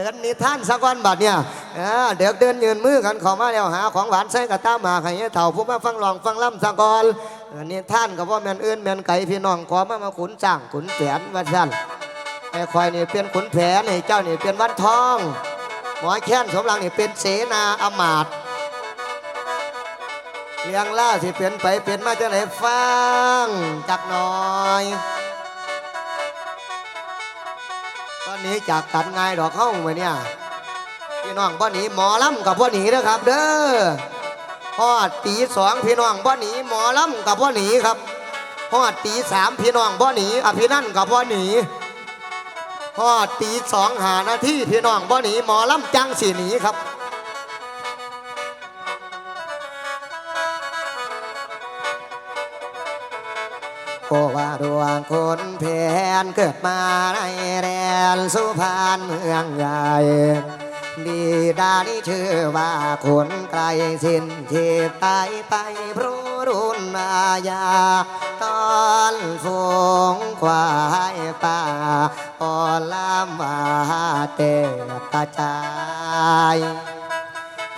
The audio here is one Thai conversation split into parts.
เดินนิทานสักวันบัดเนี่ยเด็กเดินยืนมือกันขอมาแล้วหาของหวานใส่กระตาหมาให้เถ่าผู้มาฟังลองฟังล่ำสักก่อนนิทานกับว่าแม่นอื่นแมนไก่พี่น้องขอมามาขุนจ้างขุนแผนว่าสั่นไอ้คอยนี่เป็นขุนแผนไอ้เจ้านี่เป็นวันทอง หมอแค้นสมรังนี่เป็นเสนาอมาตเรียงล่าสิเป็นไปเป็นมาจะไหนฟังจักหน่อย นี้จากกันง่ายดอกเข้าไปเนี่ยพี่น้องบ่หนีหมอลำกับบ่หนีนะครับ เด้อฮอดตีสองพี่น้องบ่หนีหมอลำกับบ่หนีครับฮอดตีสามพี่น้องบ่หนีอภินันกับบ่หนีฮอดตีสองหานาทีพี่น้องบ่หนีหมอลำจังสีหนีครับ ดวงคนเพนเกิดมาในแดนสุพรรณเมืองใหญ่ดีดานี้ชื่อว่าคนไกลสิ้นชีพตายไปเพราะรุ่นมายา ตอนฝูงควายป่าออลามาเตกระจาย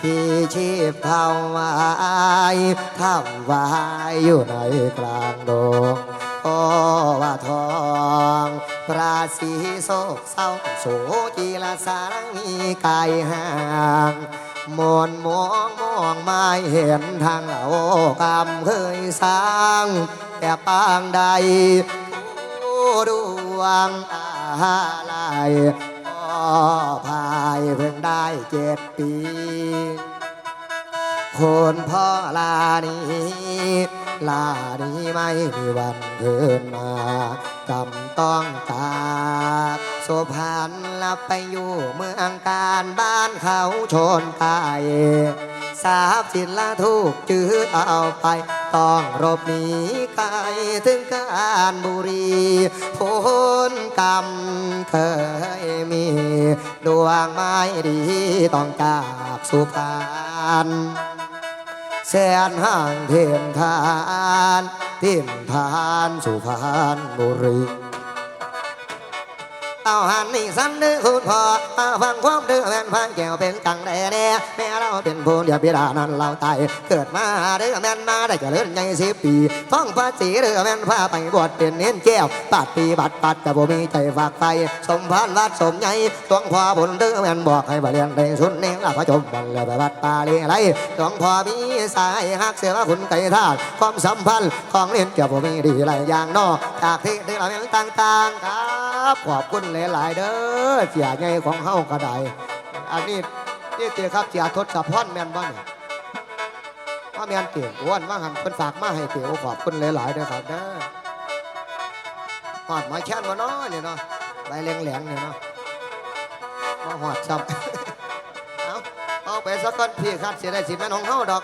พี่ชีพเท่าวายเท่าวายอยู่ในกลางดง โอ้ว่าทองปราศีโศกเศร้าโศกีละสารมีกายห่างมนมองมองไม่เห็นทางเรากรรมเคยสร้าง แต่ปางใดผู้ดวงอะไรพ่อพายเพิ่งได้เจ็ดปี คนพ่อลานี้ ลานี้ไม่มีวันเกินมากำต้องจากสุพรรณลับไปอยู่เมืองการบ้านเขาชนตายทราบสินละถูกจืดเอาไป ต้องรบหนีไกลถึงการบุรีพ้นกรรมเคยมี ดวงไม้ดีต้องจากสุพรรณ แสนห่างเทียนทานทิมทานสุพรรณบุรี เอาหันนี่สันเดือคุณพ่อมาฟังความเดือแม่นพังแก้วเป็นจังแด่แน่แม่เราเป็นผู้เดียวพิดานั้นเราตายเกิดมาเดือแม่นมาได้เจริญยังสิบปีฟ้องภาษีเดือแม่นพาไปบวชเป็นเน้นแก้วปาดปีบัดปัดกับบ่มีใจฝากไปสมพานวัดสมใหญ่ตวงพ่อบุญเดือแม่นบอกให้บาเรียนได้สุนเน่งลาพระจมบันเลยไปวัดปาลีไรตวงพ่อมีสายหักเสือคุณไก่ทาสความสัมพันธ์ของเล่นเกี่ยวบ่มีดีหลายอย่างนอกจากที่ได้เราแม่งต่างๆครับ ขอบคุณหลาย ๆ เด้อเสียไงของเฮาก็ได้อันนี้นี่เตียครับเสียทศพรแมนบ่เนี่ยว่าแมนเตียอ้วนว่าหันเพิ่นฝากมาให้เตียขอบคุณหลายๆเด้อครับเด้อหอดไม้แค้นมาเนาะเนี่ยเนาะใบแหลงๆเนี่ยเนาะมาหอดซ้ำเอาเอาไปสักก้อนพี่คาดเสียได้สิแม่นของเฮาดอก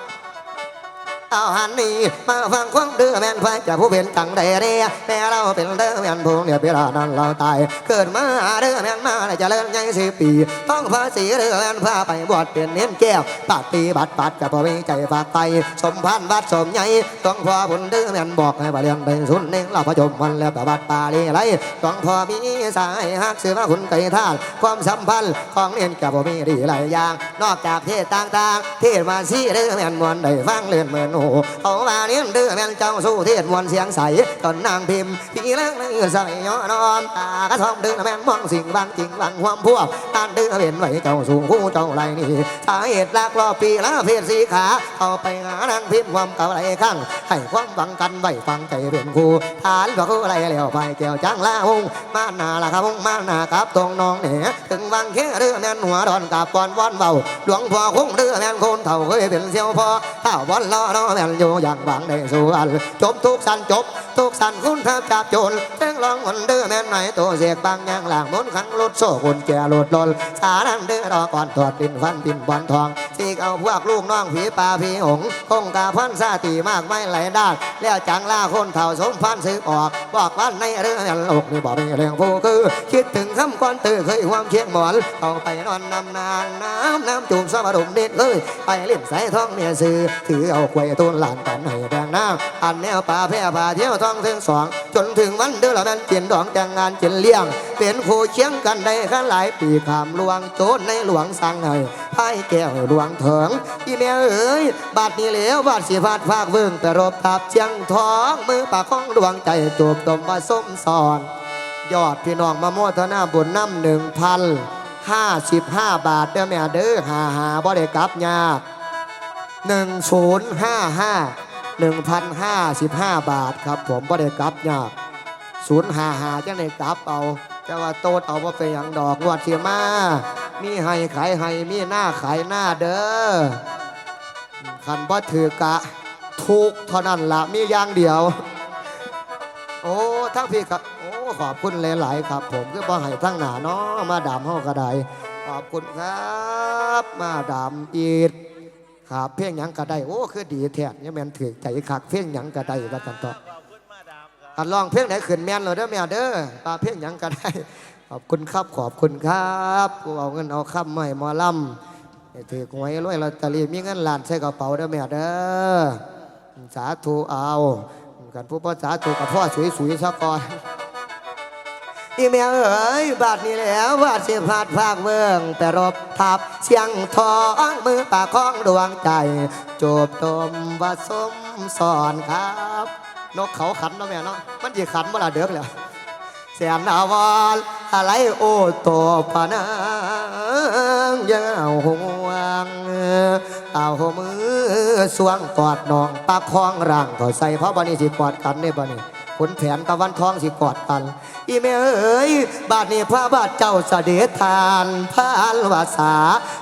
เอาหันนี่มาฟังความเดือแม่นไฟจะผู้เป็นตังใดเรียแม่เราเป็นเดือแม่นพงเดียวเวลานั้นเราตาย เกิดมาเดือแม่นมาได้เจะเลิญยังสิบปีต้องภาษีเดือแม่นพาไปบวชเป็นเน้นแก้วปาดปีบัดปัดจะพอมีใจฝากไปสมพันธ์บัดสมใหญ่ต้องพอบุญเดือแม่นบอกให้บาเรียนเป็นสุนเน่งเราพระจมวันแล้วแต่บัดปาลีไรต้องพอมีสายหักเสือมาคุณไก่ท่าความสัมพันธ์ของเน้นกับพอมีดีหลายอย่าง นอกจากเทศต่างๆ เทศมาซีเดือแม่นมวนได้ฟังเลื่อนเหมือนโอ้เอามาเลี้ยงเดือแม่นเจ้าสู้เทศมวนเสียงใสตอนนางพิมพ์พี่เลี้ยงในใส่ย้อนอมตากระทองเดือแม่นมองสิ่งบางจริงบางความพวกตานเดือเป็นไว้เจ้าสูงคู่เจ้าไรนี่สาเหตุลักรอปีละเพศสีขาเอาไปหานางพิมพ์ความเก่าไรข้างให้ความหวังกันไว้ฟังใจเป็นครูฐานก็คืออะไรแล้วไปแก้วจังละหงมาหนาละครับหงมาหนากับตรงน้องเนี่ยถึงวังแค่เดือแม่นหัวดอนกับปอนวอนเบาหลวงพ่อคงเดือแม่นคนเท่าเคยเป็นเสียวพอเท่าบอลล้อแม่นอยู่อย่างหวังได้สู่อันจบทุกสันจบ ทุกสันคุณทับจับโจรเต้งลองคนเดือแม่นไหนตัวเสียกบางอย่างหลังมนขังรถโซ่คนแก่รถลนสารันเดือรอก่อนถอดปินฟันปินบอลทองสีเอาพวกลูกน้องผีป่าผีหงคงกาพันซาตีมากไม่ไหลด้านแล้วจังล่าคนเท่าสมพันซื้อออก บอกว่าในเรื่องโลกนี่บอกมีเรื่องผู้คือ คิดถึงคำก่อนตื่นเคยความเชียงหมอนเอาไปนอนนำนางน้ำน้ำจูบสะบดุมเด็ดเลยไปเล่นสายท้องเมียซื้อถือเอากล้วยตูนหลานกันให้แดงน้ำอันแนวป่าแพร่ป่าเที่ยวท่องถึงสอง จนถึงวันเดือนละแม่นเจียนดองแต่งงานเจียนเลี้ยง เป็นคู่เคียงกันได้ข้าหลายปีขามหลวงโจนในหลวงสั่งให้พายแก้วหลวงเถิงอีแม่เอ๋ยบาดนี้แล้วบาดสีฟาดภาคเวิงแต่รบทับเชียงทองมือปากของดวงใจจูบตมมาส้มสอนยอดพี่น้องมาโมทนาบุญน้ำหนึ่งพันห้าสิบห้าบาทเด้อแม่เด้อหาหาบ่ได้กลับยาก หนึ่งศูนย์ห้าห้าหนึ่งพันห้าสิบห้าบาทครับ ผมบ่ได้กลับยากศูนย์หาหาจังได้กลับเอาแต่ว่าโตดเอาว่าเป็นอย่างดอกงวดเสียมา มีให้ขายให้มีหน้าขายหน้าเด้อคันบ่ถือกะ ทุกเท่านั้นละมีอย่างเดียว โอ้ทั้งพี่ครับโอ้ขอบคุณหลาย ๆ ครับ ผมคือบ่ให้ทั้งหนาเนาะมาดามห้องกระไดขอบคุณครับ มาดามอีด ครับเพียงหยังกระไดโอ้คือดีแท้เนี่ยแม่นถือใจคักเพียงหยังกระไดว่ากันต่ออันลองเพียงไหนขึ้นแม่นเลยเด้อแม่เด้อปลาเพียงหยังกระไดขอบคุณครับขอบคุณครับกูเอาเงินเอาค้ำไม่หมอลำให้ถือหวยรวยลอตเตอรี่มีเงินล้านใส่กระเป๋าเด้อแม่เด้อสาธุเอากันผู้พ่อสาธุกับพ่อสวยๆซะก่อน อีแม่เอ๋ยบาดนี้แล้วบาดเสียพลาดภาคเมืองแต่รบทับเสียงทองมือปากของดวงใจจบตมว่าสมสอนครับ นกเขาขันเนาะแม่เนาะมันจีขันเมื่อไรเดือกแล้วเสียนอาวรอะไรโอโตปะนางยังเอาห่วงเอามือสวงกอดน้องปากคองร่างก็ใส่เพราะบันนี้สิกอดกันเนี่ยบันนี้ขุนแผนกับวันทองสิกอดกัน อีแม่เอ๋ยบาดนี้พระบาทเจ้าเสด็จทานพระอัลวาสา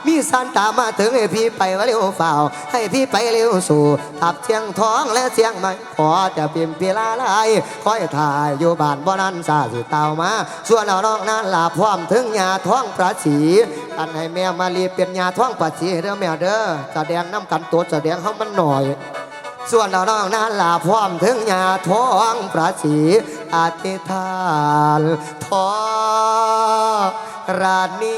มีสันตามมาถึงให้พี่ไปว่าเร็วเฝ้าให้พี่ไปเร็วสู่ทับเชียงท้องและเชียงใหม่ขอจะเปลี่ยนเปลาลายคอยถ่ายอยู่บ้านบ่นั้นซาสิเตามา ส่วนเอานอกนั้นลาพร้อมถึงยาท้องประสีอันให้แม่มาลีเป็นยาท้องประสีเด้อแม่เด้อแสดงน้ำกันตัวแสดงเขามันหน่อยส่วนเราน้องนั้นลาพร้อมถึงยาท้องประสี อธิษฐานทอรานี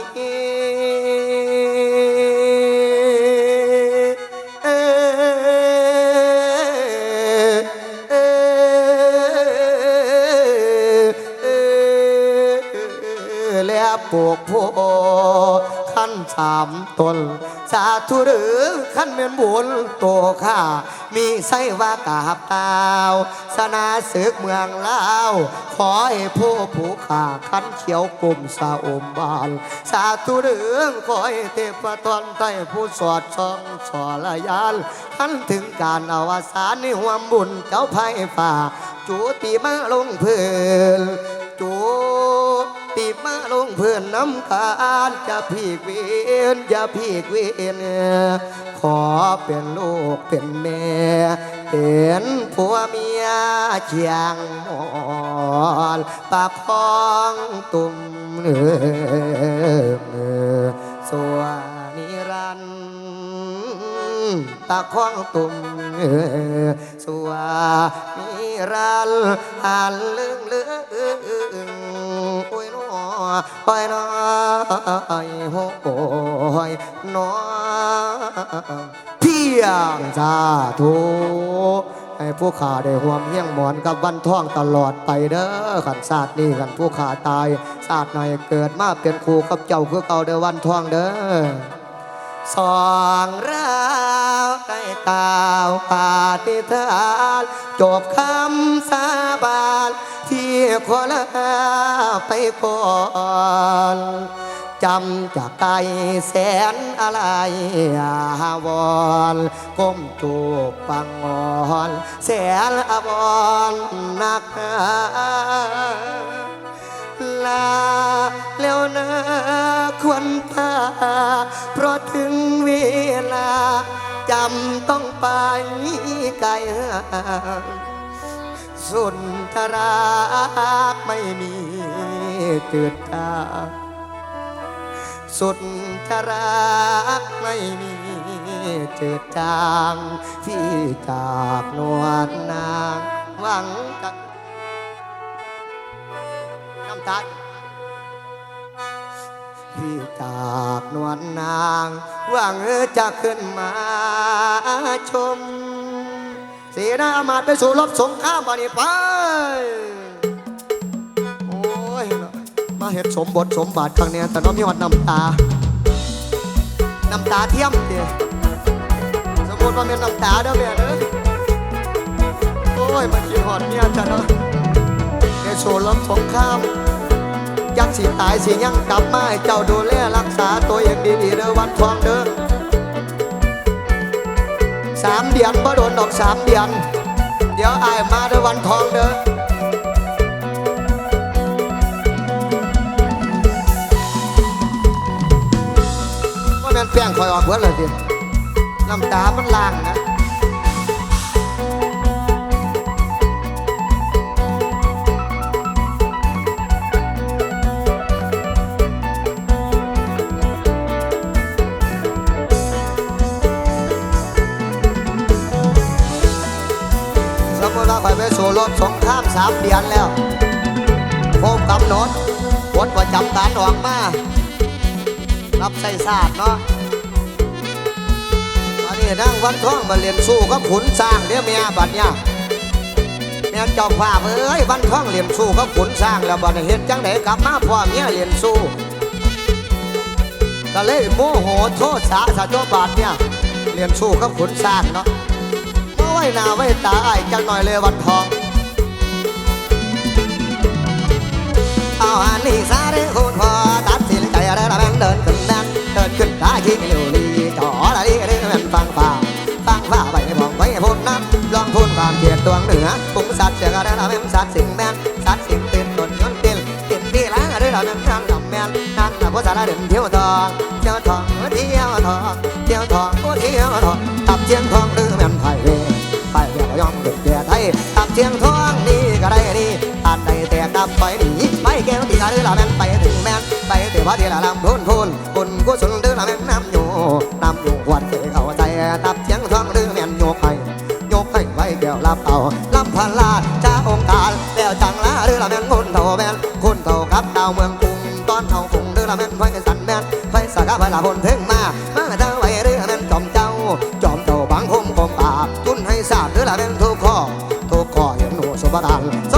เอ่อเอ่อเอ่อแล้วปลูกโพขั้นสามตนสาธุหรือขั้นเมียนบุญโตข้ามีไส้ว่ากาบตา วสนาศึกเมืองลาว ขอให้ผู้ผู้ขาขันเขียวกลุ่มสาอมบาน สาธุเรื่องขอให้เทพตอนใต้ผู้สอดช่องสอละยานทันถึงการอวสานในห่วมบุญเจ้าไพ่ฝ่าจูตีมาลงเพื้นจู ติมาลงเพื้นน้ำกานจะพีกเวียนจะพีกเวียนขอเป็นลูกเป็นแม่เป็นผัวเมียเชียงมอนปากคองตุ่มเออสวานิรันดร์ปากคองตุ่มเออสวานิรันดร์หันลึงลึง โอ้ยน้อโอ้ยน้อยน้อเพียงสาธุให้ผู้ขาได้ห่วมเฮี้ยงหมอนกับวันท่องตลอดไปเด้อขันศาสตร์นี่ขันผู้ขาตายศาสตร์หนเกิดมาเป็นครูกับเจ้าคือเก่าเด้อวันท่องเด้อสองราวได้กล่าวปาฏิฐานจบคำสาบาน ที่ขอลาไปก่อนจำจากไกลแสนอะไรอาวรณ์ก้มจูบปังอ่อน แสนอาวรณ์นักลาแล้วนะควรพาเพราะถึงเวลาจำต้องไปไกล สุนทราไม่มีจืดจางสุดจะรักไม่มีเจืดจางที่จากนวลนางหวังจะน้ำตาที่จากนวลนางหวังจะขึ้นมาชม เสีนาอามาตไปสู่รบสงครามบานี้ไป โอ้ย มาเห็ดสมบทสมบัติครั้งเนี้ยแต่น้องมีหอดน้ำตา น้ำตาเทียมเดียสมมติว่าเป็นน้ำตาเด้อแม่เด้อโอ้ย มันคิดหอดเมียจ้ะเนาะแกโชว์ล้มสงครามยักษ์สิตายสิยังกลับมาให้เจ้าดูแลรักษาตัวอย่างดีๆเด้อวันทองเด้อ สามเดือนบ่โดนดอกสามเดือน เดี๋ยวอายมาเด้อวันทองเด้อว่าแม่นแป้งคอยออกเบิดเลยดิน้ำตามันล่างนะ มมติว่าไปสู่รบสงครามสามเดือนแล้วโคมกำหนดบทประจำการออกมา รับใส่ศาสตร์เนาะตอนนี้นั่งวันท้องมาเรียนสู้กับขุนสร้างเดี๋ยวเมียบัดเนี่ยเมียเจ้าภาพเอ้ยวันท้องเรียนสู้กับขุนสร้างแล้วบัดเฮ็ดจังไดกลับมาพ่อเมียเรียนสู้ก็เลยโมโหโทษสาสะโจบาดเนี่ยเรียนสู้กับขุนสร้างเนาะ มาไว้หน้าไว้ตาอ้จังหน่อยเลยวันทองเอาอันนี้ซาเด้องคุณพอตัดสินใจเด้อละแม่นเดินขึ้นแม่นเดินขึ้นท่าขี้เหลวลีจ่อละลีเด้อแม่นฟังฟ้าฟังฟ้าไปมองไปพ้นน้ำลองพูนความเกลียดตัวเหนือปุงสัตว์เสียก็ได้ละแม่นสัตว์สิงแม่นสัตว์สิงตื่นตนย้อนเติลตินที่ละเด้อละแม่นนั่นลำแม่นนั่นละผู้สารเดินเที่ยวทองเที่ยวทองเที่ยวทองเที่ยวทองเที่ยวทองตับเชียงทอง ดได้แต่ดับไฟหนีไปแก้วที่ละเด้อละแม่นไปถึงแม่นไปถึงพระที่ละลำพูนพูนบุญกุศลเด้อละแม่นน้ำอยู่น้ำอยู่ขวดเกเข้าใจตับเชียงทองหรือแม่นโยกไผ่ยกให้ไว้แก้วรับเอาลำพันลาดจ้าองค์การแล้วจังลาเรือละแม่นคนเท่าแม่นคนเท่ากับดาวเมืองกรุงตอนเท่าฝุ่งเรือละแม่นไฟสันแม่นไฟสักกะไฟละพนถึงมามาเท่าไว้เรือแม่นจอมเจ้า จอมเจ้าบางคมกมปราบตุนให้ทราบเรือละแม่นทุกข้อทุกข้อเห็นหนูสุภาพส่ง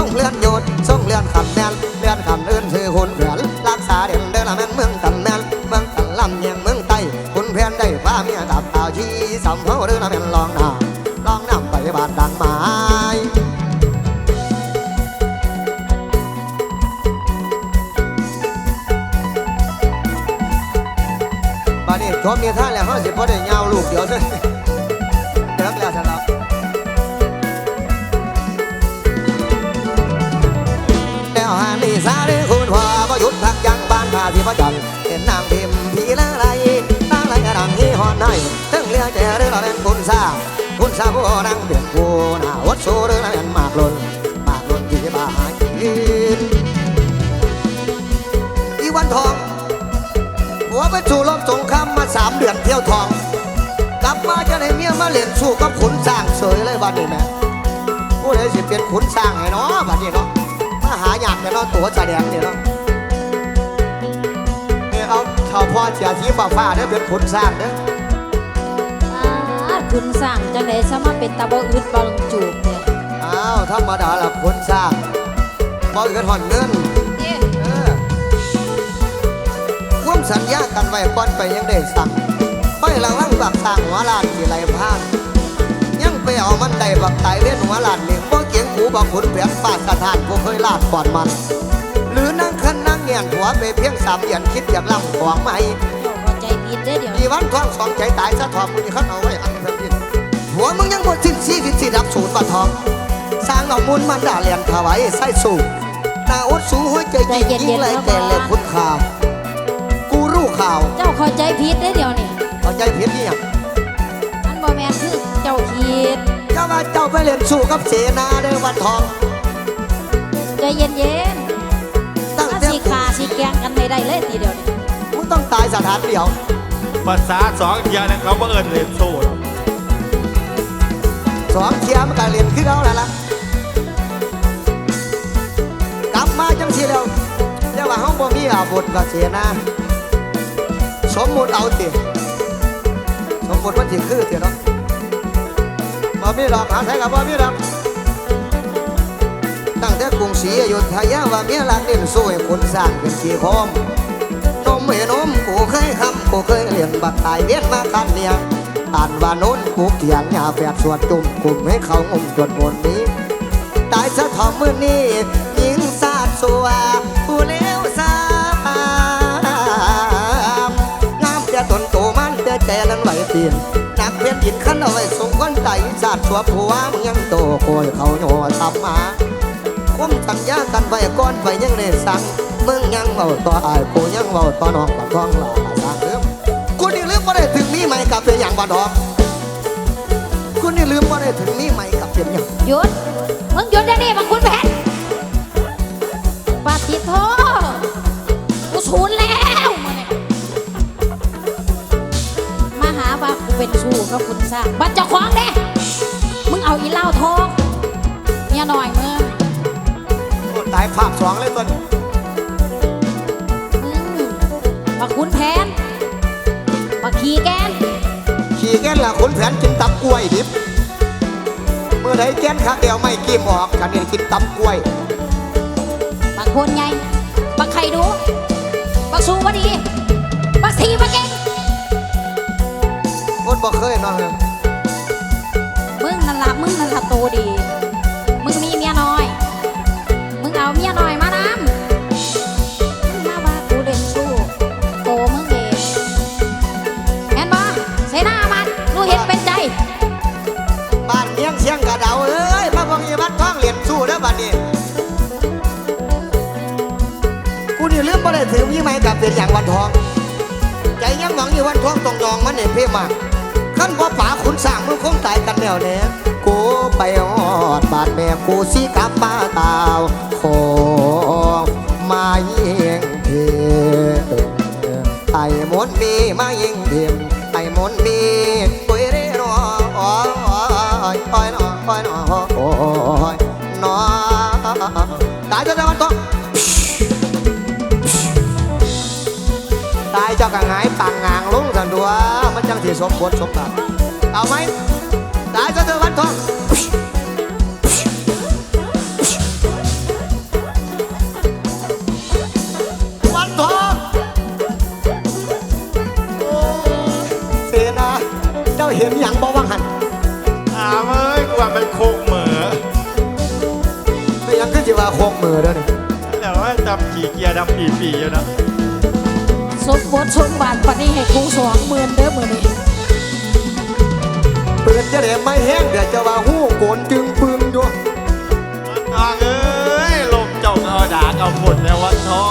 หน้าวัดสูเรื่องนั้นมากล้นมากล้นที่บ้านกินอีวันทองหัวไปสู่รบสงครามมาสามเดือนเที่ยวทอง กลับมาจะได้เมียมาเล่นสู้กับขุนสร้างเสยเลยวันนี้แม่ผู้ใดสิเป็นขุนสร้างไงเนาะวันนี้เนาะมาหาอยากแต่เนาะตัวแสดงเนี่ยเนาะเนี่ยเอาข่าวพ่อเสียทีฟ้าฟ้าๆเด้อเป็นขุนสร้างเด้ออ่าคุณสั่งจังไดซะมาเป็นตาบ่อึดบ่ลงจูบ ธรรมดาละขุนสร้างบ่เกินหอนเงินเอ๊ะเออร่วมสัญญากันไว้ก่อนไปยังได้สั่งไประวังบักสร้างหัวลานที่ไรพานยังไปเอามันได้บักไตเล่นหัวลานนี่บ่เกียงหูบักขุนเปียกฟาดสถานผู้เคยลาดก่อนมัน หรือนั่งคันนั่งเงียนหัวไปเพียงสามเดือนคิดอยากล่ำของไหมเจ้าเข้าใจผิดเด้อเดี๋ยวมีนี้วันท้องสองใจตายซะทองมึงนี่เขาเอาไว้อันเพิ่มดินหัวมึงยังบ่สิ้นชีวิตสิรับสูตรบัดทอง สร้างเอามุนมันด่าเลียนถวายใส่สู่หน้าอดสูหัวใจจริงยิ่งไรแต่เลยคุณข่าวกูรู้ข่าว เจ้าเข้าใจผิดเด้อเดี๋ยวนี้เอาใจผิดนี่ยังมันบ่แม่นคือเจ้าคิดเจ้าว่าเจ้าไปเล่นสู้กับเสนาเด้อวันทองใจเย็นตั้งๆถ้าแต่สิขาสิแกล้งกันให้ได้เลยทีเดียวนี้มึงต้องตายสถานเดียวภาษาสองอย่างนั้นเขาบ่เอิญเรียนโซ่หรอกสองเทียมนก็เรียนขึ้นเอาแล้วล่ะ ว่าห้องบ่มีอาวุธกับเสนาสมมุติเอาติสมมุติมันสิคือเถอะเนาะมามีดอกหาใส่กับบ่มีดอกตั้งแต่กรุงศรีอยุธยาว่าเมียรักเล่นสู้ให้คนสร้างเป็นขี้โคมนมเห็นมกูเคยคำกูเคยเลี้ยงบักตายเวียนมาคันเนี่ยอ่านว่าโน้นกูเกียงหญ้าแฝดสวดจุ่มกลุ่มให้เขางมจนบนนี้ ตายซะทอมมือนี้ยิงสาดสวผู้ ไหวเปลี่ยนนักเพียนดินขันเอาไว้สงคนใจสาดสัวผัวมึงยังโตโกยเขาโยทำมาคุ้มสัญญากันไว้ก่อนไปยังได้สั่งมึงยังเบาต่ออายกูยังเบาต่อน้องกับท้องหล่อสร้างเรื่องกูนี่ลืมบ่ได้ถึงมีไหมกับเป็นอย่างบ่ดอกกูนี่ลืมบ่ได้ถึงมีไหมกับเป็นอย่างหยุดมึงหยุดได้ดิบังคุณแผนปฏิโทกูสูญแล้ว เป็นชู้กับคุณสร้าบัดเจ้าของเด้มึงเอาอีเหล้าทองเมียหน่อยมึงโอ้ตายภาคสองเลยตัวนี้อืมบักคุณแผนบักขี่แกนขี่แก่นละขุนแผนกินตับกล้วยดิบเมื่อไหแกนขาเดียวไม่กินออกกันเนี่ยกินตับกล้วยบักคนไงบักไข่ดูบักสูบดี บ่เคยเนาะมึงนั่นละมึงนั่นละโตดี มึงมีเมียน้อย มึงเอาเมียน้อยมานำมึงมาว่ากูเล่นสู้โตมึงเองเห็นบ่เสหน้ามันรู้เห็นเป็นใจบ้านเมียงเสียงกระเดาเอ้ยมาบ่มีวัดท้องเหรียญสู้แล้วบัดนี้กูนี่ลืมบ่ได้ถือมีไหมกับเป็นอย่างวันทอง ใจยังหวังอยู่วันทองตรงยองมันเนี่ยเพ่มา ขั้นพ่อป๋าขุนสร้างมึงคงตายกันแนวแน่กูไปหอดบาดแม่กูสิกลับมาตาวขอมาเยิงเทไอ้มนมีมาเยิงเทียไอ้มนมีปุยเร่รออ้อยอ้อยน้ออ้อยน้อโอ้ยน้อตายจะได้วันทองตายเจ้ากะหายต่างงางลุงสันดัว จังที่สมบทสมบัติเอาไหมตายซะเธอวันทองวันทองโอ้เสนาเจ้าเห็นอย่างบ่วังหันอามเอ้ยกูว่าเป็นโคกเหมือไม่ยังขึ้นจิว่าโคกมือเด้อนี่แต่ว่าจำขี่เกียร์ดำปีปีๆอยู่นะ สมบทสมบานปานนี้ให้กูสองหมื่นเด้อมื้อนี้ปืนจะเด็ไม่แห้งเดี๋ยวจะว่าหู้โกนจึงปึงอยู่วันทองเอ้ยลมเจ้าก็เอาด่างเอาฝนแล้ววันทอ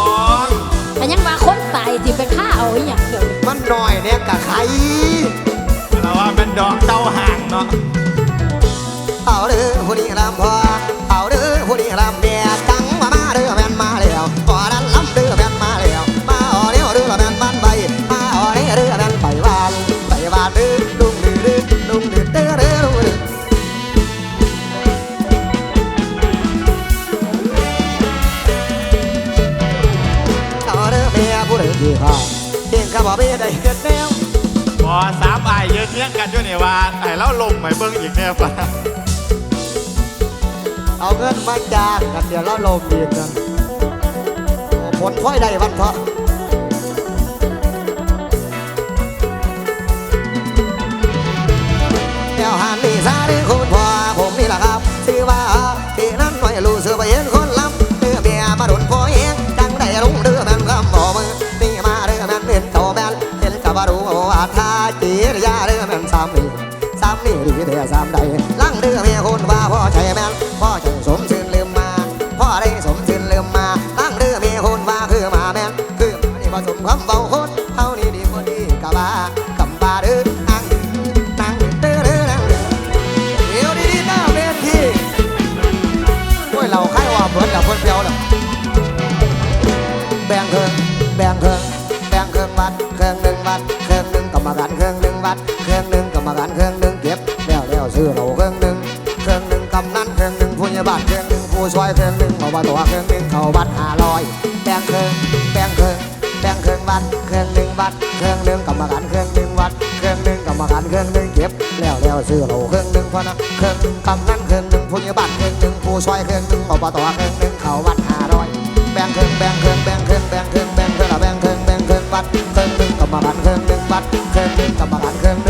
งแต่ยังว่าคนตายที่ไปฆ่าเอาอีหยังเดี๋ยวนี้มันหน่อยเนี่ยกะใครเราว่าเป็นดอกเต้าห่างเนาะเอาเด้อผู้นี้ลำพอเอาเด้อผู้นี้ลำเมีย กันอยู่ในว่าไอ้แล้วลงไหมเบิ้งอีกเนี่ยปะเอาเงินมาจากกันเดี๋ยวเราลงอีกกันผลค่อยได้วันเพาะ หนึ่งผู้ช่วยเครื่องหนึ่งอบตเครื่องหนึ่งเขาวัดห้าร้อยแบ่งเครื่องแบ่งเครื่องแบ่งเครื่องวัดเครื่องหนึ่งวัดเครื่องหนึ่งกรรมการเครื่องหนึ่งวัดเครื่องหนึ่งกรรมการเครื่องหนึ่งเก็บแล้วแล้วซื้อเหล้าเครื่องหนึ่งพอนะเครื่องหนึ่งกำนันเครื่องหนึ่งผู้ใหญ่บ้านเครื่องหนึ่งผู้ช่วยเครื่องหนึ่งอบตเครื่องหนึ่งเขาวัดห้าร้อยแบ่งเครื่องแบ่งเครื่องแบ่งเครื่องแบ่งเครื่องแบ่งเครื่องละแบ่งเครื่องแบ่งเครื่องวัดเครื่องหนึ่งกรรมการเครื่องหนึ่งวัดเครื่องหนึ่งกรรมการเครื่องหนึ่ง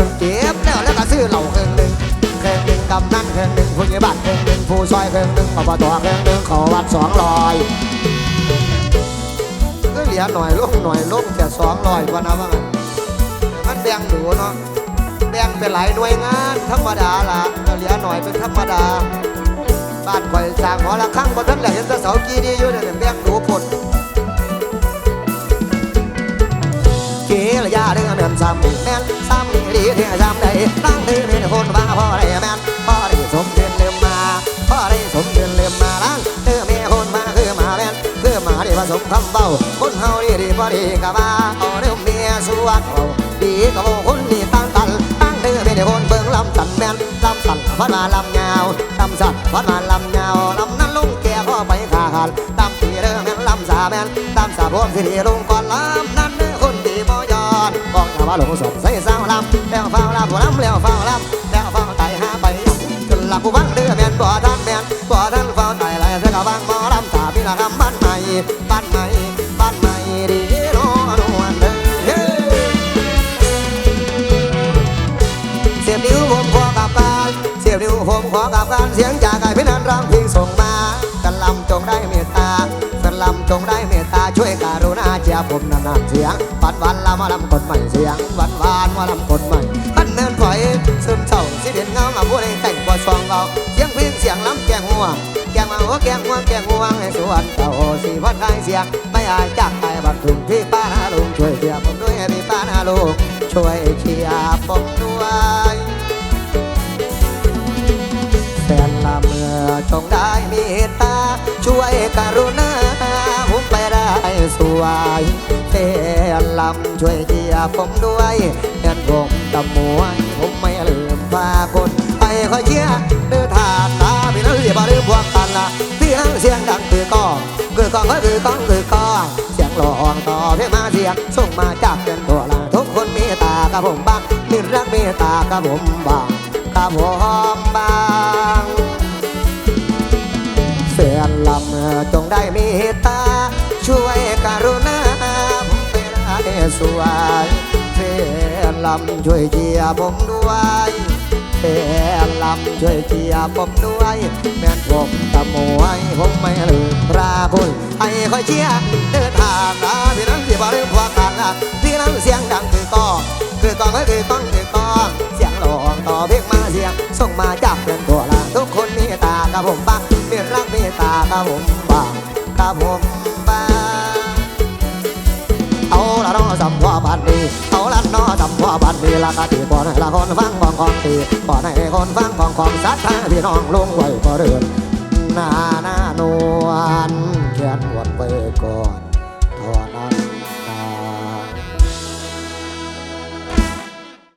ซองหนึ่งผู้ช่วยเครื่องหนึ่งอบตเครื่องหนึ่งเขาวัดสองร้อยก็เหลือหน่อยลงหน่อยลงแต่สองร้อยกว่านะว่างั้นมันแบ่งดูเนาะแบ่งเป็นหลายหน่วยงานธรรมดาล่ะก็เหลือหน่อยเป็นธรรมดาบ้านข่อยสร้างหอละครั้งบนนั้นแหละเห็นต่เสากีดีอยู่เนี่ยแบ่งดูผลเกลยาเรื่องแม่นซ้ำแม่นซ้ำดีเท่ซ้ำใดตั้งดีเป็นคนว่าพ่อได้แม่น พื่อมาได้ผสมคำเบาคนเฮาดีดีพอดีกะว่าเอาเรื่องเมียสวดเอาดีกะว่าคนนี่ตั้งตันตั้งเธอเป็นคนเบิ่งลำตันแมนลำตันพัดมาลำยาวลำสัตว์พัดมาลำยาวลำนั้นลุงแก่พ่อไปขาหันลำตีเรื่องแม่นลำสาแมนลำสาพวงสิริลุงก่อนลำนั้นเด้อคนดีบ่ยอนบอกอย่าว่าหลงสมใส่สาวลำแล้วเฝ้าลำหัวลำแล้วเฝ้าลำแล้วเฝ้าไตหาไปจนหลับผู้ฟังเด้อแมนบ่ทันแมนบ่ทัน ผมขอกับการเสียงจากไอ้พี่นันร้องเพลงส่งมากันลำจงได้เมตตากันลำจงได้เมตตาช่วยการุณาเจียผมนานๆเสียงวันวันละมาลำคนใหม่เสียงวันวานมาลำคนใหม่ท่านเนินฝอยซึมเศร้าสิเด่นเงามาผู้ใดแต่งบทซองเราเสียงเพลงเสียงล้ำแกงหัวแกงมาหัวแกงหัวแกงหัวให้สวนเต่าสีพันคายเสียงไม่อายจากไปบัดถุงพี่ป้านาลุงช่วยเชียผมด้วยพี่ป้านาลุงช่วยเชียร์ผมด้วย ช่วยกรุณาผมไปได้สวยแฟนลำช่วยเจียผมด้วยเงินผมตะมวยผมไม่ลืมพาคนไปคอยเชียร์เดินทางตาพี่นั้นเรียบลืมพวกกันละพี่นั้นเสียงดังคือกองคือกองก็คือกองคือกองเสียงหลองต่อเพลงมาเสียงส่งมาจากเกินตัวละทุกคนมีตากับผมบ้างมีรักมีตากับผมบ้างกับผมบ้าง จงได้เมตตา ช่วยกรุณาผมไปได้สวยเสียนลำช่วยเจียผมด้วยเสียนลำช่วยเจียผมด้วย แม่นผมตะมวยผมไม่ลืมพระคุณให้คอยเชียร์เดินทางนะพี่นั้นที่บ่ลืมพวกกันนะพี่นั้นเสียงดังคือกองคือกองคือกองคือกองเสียงหลองต่อเพลงมาเสียงส่งมาจากเพื่อนตัวละทุกคนมีตากับผมบ้างมีรัก ตากับผมบ้างกับผมบ้างเอาละน้อจำว่าบ้านดีเอาละน้อจำว่าบ้านดีละกะตีก่อนให้ละคนฟังของของตีก่อนให้คนฟังของของสัตว์พี่น้องลงไว้ก็เรือนานานา